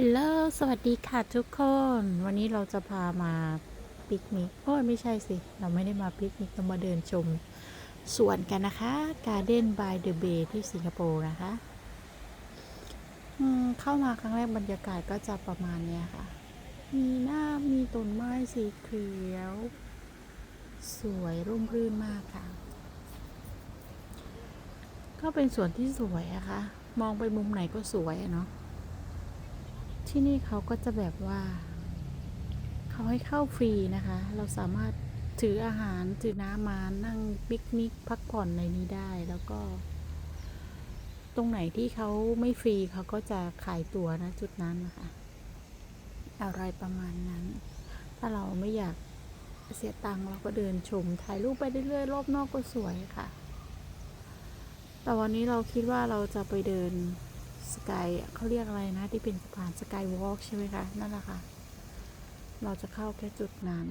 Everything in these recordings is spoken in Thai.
ฮลโหลสวัสดีค่ะทุกคน วันนี้เราจะพามาปิกนิก โอ้ยไม่ใช่สิ เราไม่ได้มาปิกนิก เรามาเดินชมสวนกันนะคะ Garden by the Bay ที่สิงคโปร์นะคะเข้ามาครั้งแรกบรรยากาศก็จะประมาณเนี้ยค่ะ มีหน้ามีต้นไม้สีเขียว สวยร่มรื่นมากค่ะ ก็เป็นสวนที่สวยอะคะ มองไปมุมไหนก็สวยเนาะ ที่นี่เขาก็จะแบบว่า เขาให้เข้าฟรีนะคะ เราสามารถถืออาหารถือน้ำมานั่งปิกนิกพักผ่อนในนี้ได้แล้วก็ ตรงไหนที่เขาไม่ฟรีเขาก็จะขายตั๋วนะจุดนั้นนะคะ อะไรประมาณนั้น ถ้าเราไม่อยากเสียตังค์เราก็เดินชมถ่ายรูปไปเรื่อยๆรอบนอกก็สวยค่ะ แต่วันนี้เราคิดว่าเราจะไปเดิน กายเขาเรียกอะไรนะ ที่เป็นสะพานสกายวอล์กใช่ไหมคะ นั่นแหละค่ะ เราจะเข้าแค่จุดนั้น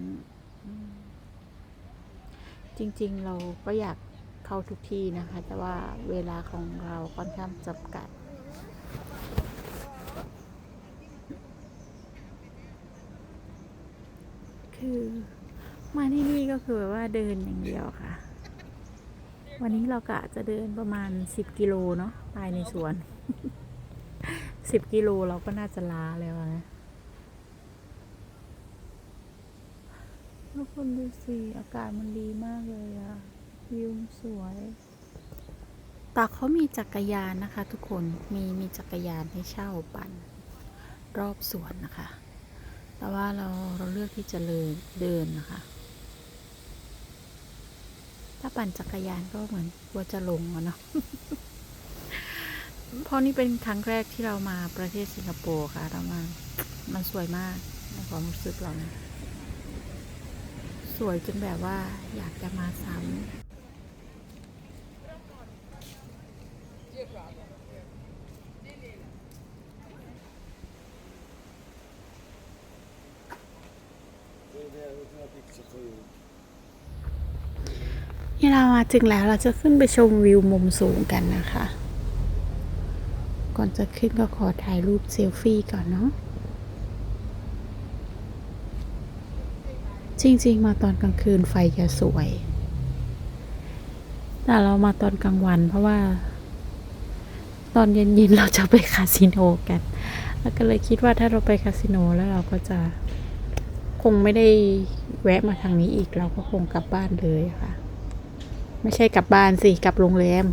จริงๆเราก็อยากเข้าทุกที่นะคะ แต่ว่าเวลาของเราค่อนข้างจำกัดคือมาที่นี่ก็คือแบบว่าเดินอย่างเดียวค่ะ วันนี้เรากะจะเดินประมาณ 10 กิโลเนาะภายในสวน 10กิโลเราก็น่าจะล้าแล้วนะทุกคนดูสิ อากาศมันดีมากเลยอะวิวสวยตากเขามีจักรยานนะคะ ทุกคนมีมีจักรยานให้เช่าปั่นรอบสวนนะคะ แต่ว่าเราเราเลือกที่จะเลยเดินนะคะ ถ้าปั่นจักรยานก็เหมือนกลัวจะหลงอะเนาะ เพราะนี่เป็นครั้งแรกที่เรามาประเทศสิงคโปร์ค่ะ เรามา มันสวยมากในความรู้สึกเรานะสวยจนแบบว่าอยากจะมาซ้ำนี่เรามาถึงแล้วเราจะขึ้นไปชมวิวมุมสูงกันนะคะ ก่อนจะขึ้นก็ขอถ่ายรูปเซลฟี่ก่อนเนาะจริง ๆ มาตอนกลางคืนไฟจะสวย แต่เรามาตอนกลางวันเพราะว่า ตอนเย็นๆเราจะไปคาสิโนกัน แล้วก็เลยคิดว่าถ้าเราไปคาสิโนแล้วเราก็จะคงไม่ได้แวะมาทางนี้อีกเราก็คงกลับบ้านเลยค่ะ ไม่ใช่กลับบ้านสิ กลับโรงแรม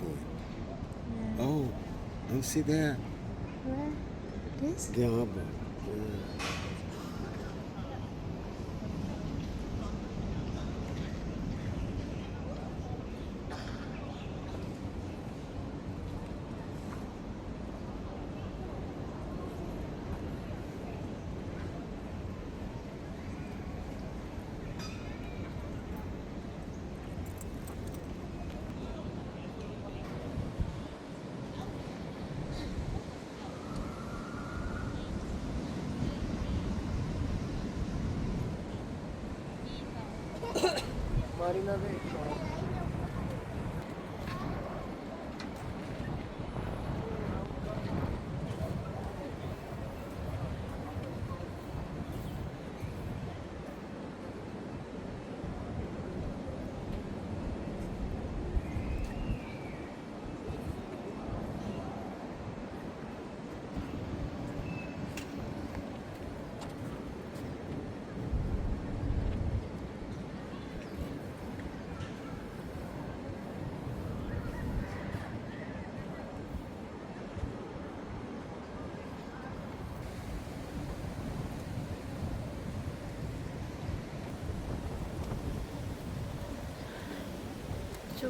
phone. Yeah. Oh, I'm see there. Where? This? The. Yeah. foreigner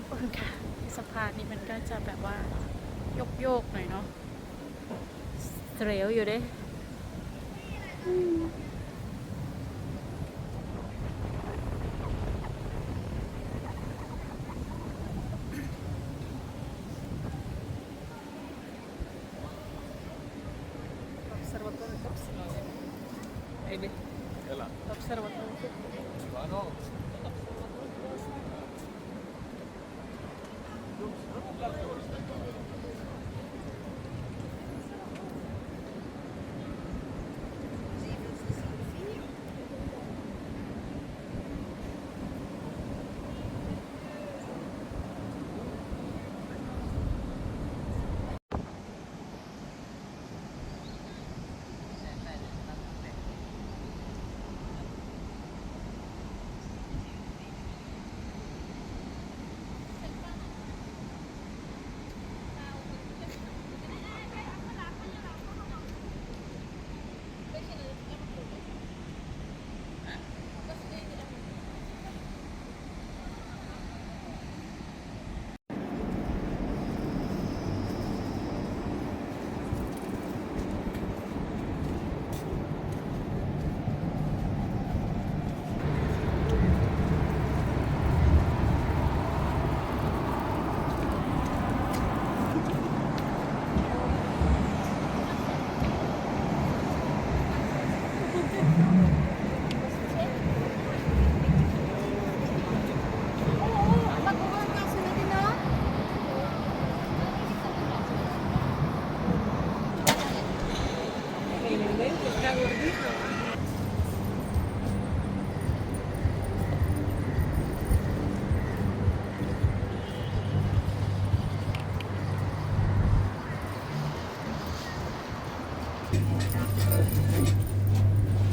ทุกคนค่ะ สะพานนี้มันก็จะแบบว่าโยกโยกๆหน่อยเนาะเสรวอยู่เด้อืม Observatorio Kopsnoj. Observatorio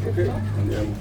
Okay. And then